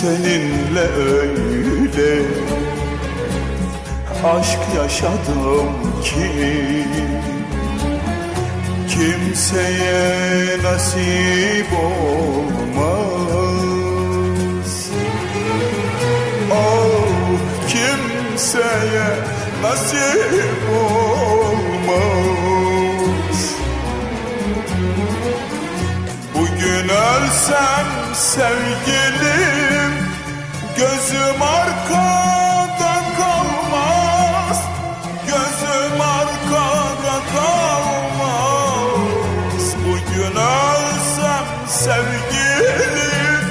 Seninle öyle aşk yaşadım ki Kimseye nasip olmaz. Oh kimseye nasip olmaz. Bugün ölsem sevgilim Gözüm arkada kalmaz. Gözüm arkada kalmaz. Bugün ölsem sevgilim.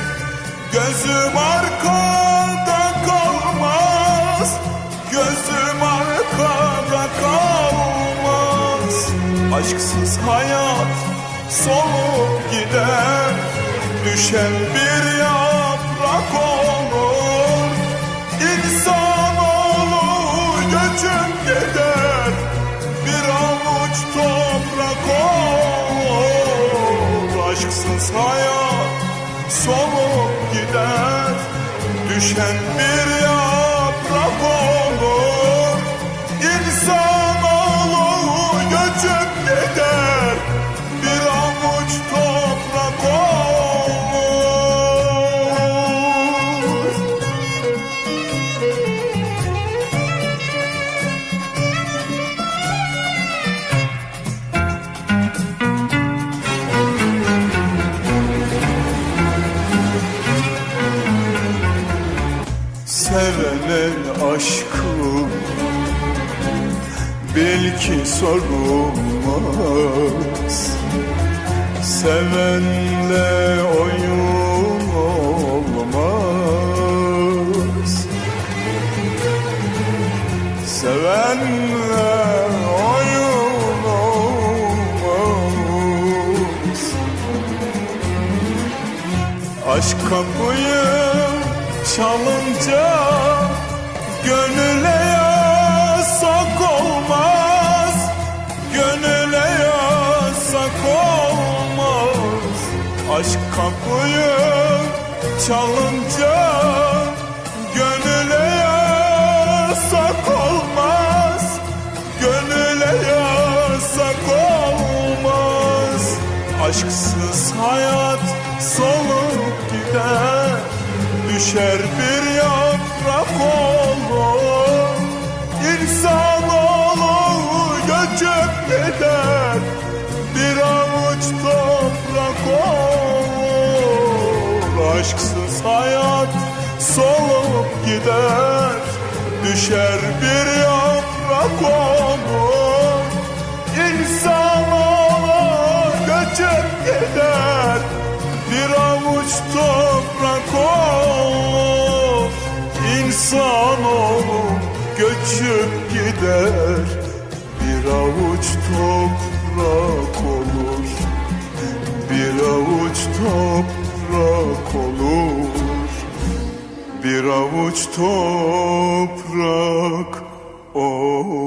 Gözüm arkada kalmaz. Gözüm arkada kalmaz. Aşksız hayat solup gider. Düşen bir Aşksız hayat solup gider Düşen bir yaprak olur aşkım Belki sorulmaz. Sevenle oyun olmaz. Sevenle oyun olmaz. Aşk kapıyı çalınca Gönüle yasak olmaz. Gönüle yasak olmaz. Aşk kapıyı çalınca Gönüle yasak olmaz. Gönüle yasak olmaz. Aşksız hayat solup gider. Düşer bir yaprak olur İnsanoğlu göçüp gider. Bir avuç toprak olur. Aşksız hayat solup gider. Düşer bir yaprak olur göçüp gider. Bir avuç toprak olur. Bir avuç toprak olur. Bir avuç toprak olur